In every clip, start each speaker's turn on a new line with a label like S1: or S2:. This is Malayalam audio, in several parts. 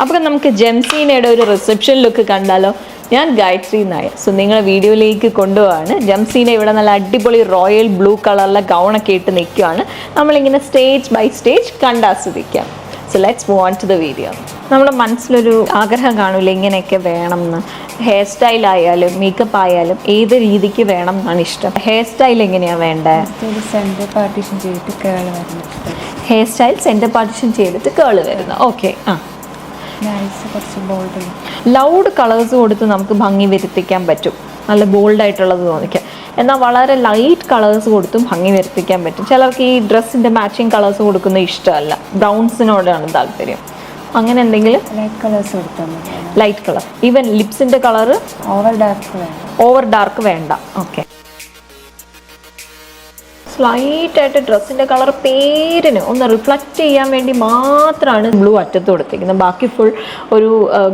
S1: അപ്പോൾ നമുക്ക് ജംസീനയുടെ ഒരു റിസപ്ഷൻ ലുക്ക് കണ്ടാലോ? ഞാൻ ഗായത്രി നായർ സോ നിങ്ങളെ വീഡിയോയിലേക്ക് കൊണ്ടുപോവാണ്. ജംസീന ഇവിടെ നല്ല അടിപൊളി റോയൽ ബ്ലൂ കളറിലെ ഗൗണൊക്കെ ഇട്ട് നിൽക്കുകയാണ് നമ്മളിങ്ങനെ stage by stage കണ്ടാസ്വദിക്കാം so let's move on to the video നമ്മുടെ മനസ്സിലൊരു ആഗ്രഹം കാണൂല ഇങ്ങനെയൊക്കെ വേണം എന്ന് ഹെയർ സ്റ്റൈൽ ആയാലും മേക്കപ്പ് ആയാലും ഏത് രീതിക്ക് വേണം എന്നാണ് ഇഷ്ടം. ഹെയർ സ്റ്റൈൽ എങ്ങനെയാണ് വേണ്ടത്
S2: പാർട്ടിഷൻ ചെയ്തിട്ട് കേൾ വരുന്നത്
S1: ഹെയർ സ്റ്റൈൽ സെന്റർ പാർട്ടിഷൻ ചെയ്തിട്ട് കേൾ വരുന്നത് ഓക്കെ ആ.
S2: കുറച്ച് ബോൾഡ്
S1: ലൗഡ് കളേഴ്സ് കൊടുത്ത് നമുക്ക് ഭംഗി വരുത്തിക്കാൻ പറ്റും. നല്ല ബോൾഡ് ആയിട്ടുള്ളത് തോന്നിക്കാം എന്നാൽ വളരെ ലൈറ്റ് കളേഴ്സ് കൊടുത്തും ഭംഗി വരുത്തിക്കാൻ പറ്റും. ചിലർക്ക് ഈ ഡ്രസ്സിന്റെ മാച്ചിങ് കളേഴ്സ് കൊടുക്കുന്നത് ഇഷ്ടമല്ല. ബ്രൗൺസിനോടാണ് താല്പര്യം. അങ്ങനെ എന്തെങ്കിലും?
S2: ലൈറ്റ് കളേഴ്സ് കൊടുത്താൽ
S1: light colour even ലിപ്സിന്റെ colour
S2: over dark
S1: over dark വേണ്ട. ഓക്കെ സ്ലൈറ്റ് ആയിട്ട് ഡ്രസ്സിന്റെ കളർ പേരിന് ഒന്ന് റിഫ്ലക്റ്റ് ചെയ്യാൻ വേണ്ടി മാത്രമാണ് ബ്ലൂ അറ്റത്ത് കൊടുത്തിരിക്കുന്നത്. ബാക്കി ഫുൾ ഒരു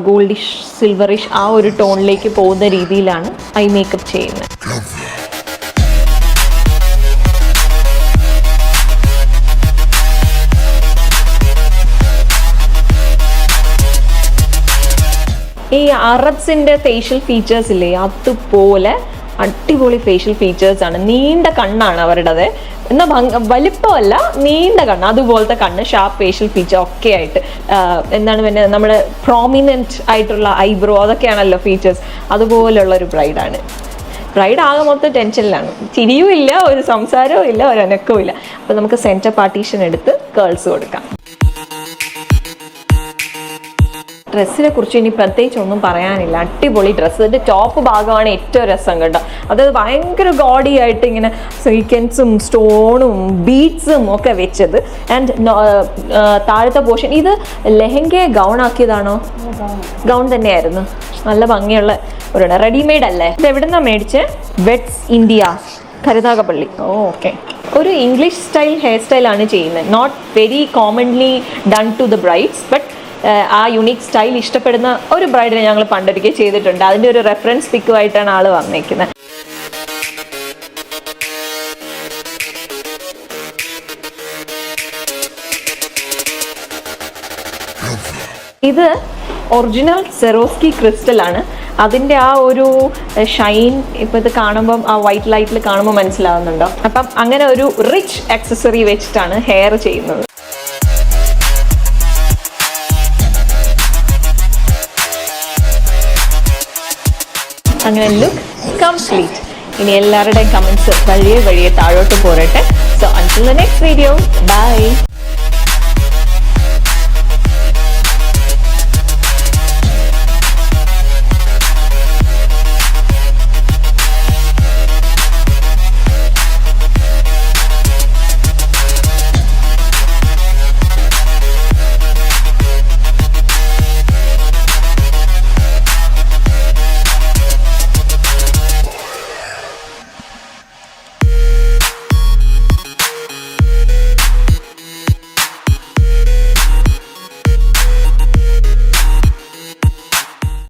S1: ഗോൾഡിഷ് സിൽവറിഷ് ആ ഒരു ടോണിലേക്ക് പോകുന്ന രീതിയിലാണ് ഐ മേക്കപ്പ് ചെയ്യുന്നത്. ഈ അറബ്സിന്റെ ഫേഷ്യൽ ഫീച്ചേഴ്സ് ഇല്ലേ അതുപോലെ അടിപൊളി ഫേഷ്യൽ ഫീച്ചേഴ്സ് ആണ്. നീണ്ട കണ്ണാണ് അവരുടേത്. എന്നാൽ വലിപ്പമല്ല നീണ്ട കണ്ണ്. അതുപോലത്തെ കണ്ണ് ഷാർപ്പ് ഫേഷ്യൽ ഫീച്ചർ ഒക്കെ ആയിട്ട്. എന്താണ് പിന്നെ നമ്മുടെ പ്രോമിനന്റ് ആയിട്ടുള്ള ഐബ്രോ അതൊക്കെയാണല്ലോ ഫീച്ചേഴ്സ് അതുപോലെയുള്ള ഒരു ബ്രൈഡാണ് ബ്രൈഡ് ആകെ മൊത്തം ടെൻഷനിലാണ് ചിരിയും ഇല്ല ഒരു സംസാരവും ഇല്ല ഒരു അനക്കവും ഇല്ല അപ്പോൾ നമുക്ക് സെന്റർ പാർട്ടീഷൻ എടുത്ത് കേൾസ് കൊടുക്കാം. ഡ്രസ്സിനെ കുറിച്ച് ഇനി പ്രത്യേകിച്ച് ഒന്നും പറയാനില്ല. അടിപൊളി ഡ്രസ്സ് ഇതിന്റെ ടോപ്പ് ഭാഗമാണ് ഏറ്റവും രസം കേട്ടോ. അതായത് ഭയങ്കര ഗോഡി ആയിട്ട് ഇങ്ങനെ സീക്വൻസും സ്റ്റോണും ബീഡ്സും ഒക്കെ വെച്ചത്. ആൻഡ് താഴത്തെ പോർഷൻ ഇത് ലെഹങ്ക ഗൗൺ ആക്കിയതാണോ? ഗൗൺ തന്നെയായിരുന്നു. നല്ല ഭംഗിയുള്ള ഒരു റെഡിമെയ്ഡ് അല്ലേ? ഇത് എവിടെ നിന്നാണ് മേടിച്ച്? Vets India Karunagappally. ഓക്കെ ഒരു ഇംഗ്ലീഷ് സ്റ്റൈൽ ഹെയർ സ്റ്റൈലാണ് ചെയ്യുന്നത്. Not very commonly done to the brides but ആ യുണീക്ക് സ്റ്റൈൽ ഇഷ്ടപ്പെടുന്ന ഒരു ബ്രൈഡിനെ ഞങ്ങൾ പണ്ടൊരിക്കൽ ചെയ്തിട്ടുണ്ട്. അതിന്റെ ഒരു റെഫറൻസ് പിക്കുമായിട്ടാണ് ആൾ വന്നേക്കുന്നത് ഇത് ഒറിജിനൽ സെറോസ്കി ക്രിസ്റ്റൽ ആണ്. അതിന്റെ ആ ഒരു ഷൈൻ ഇപ്പോൾ ഇത് കാണുമ്പം ആ വൈറ്റ് ലൈറ്റിൽ കാണുമ്പോൾ മനസ്സിലാവുന്നുണ്ടോ? അപ്പം അങ്ങനെ ഒരു റിച്ച് ആക്സസറി വെച്ചിട്ടാണ് ഹെയർ ചെയ്യുന്നത്. അങ്ങനെ ലുക്ക് കംപ്ലീറ്റ് ഇനി എല്ലാവരുടെയും കമൻസ് വഴിയെ വഴിയെ താഴോട്ട് പോരട്ടെ. So until the next video bye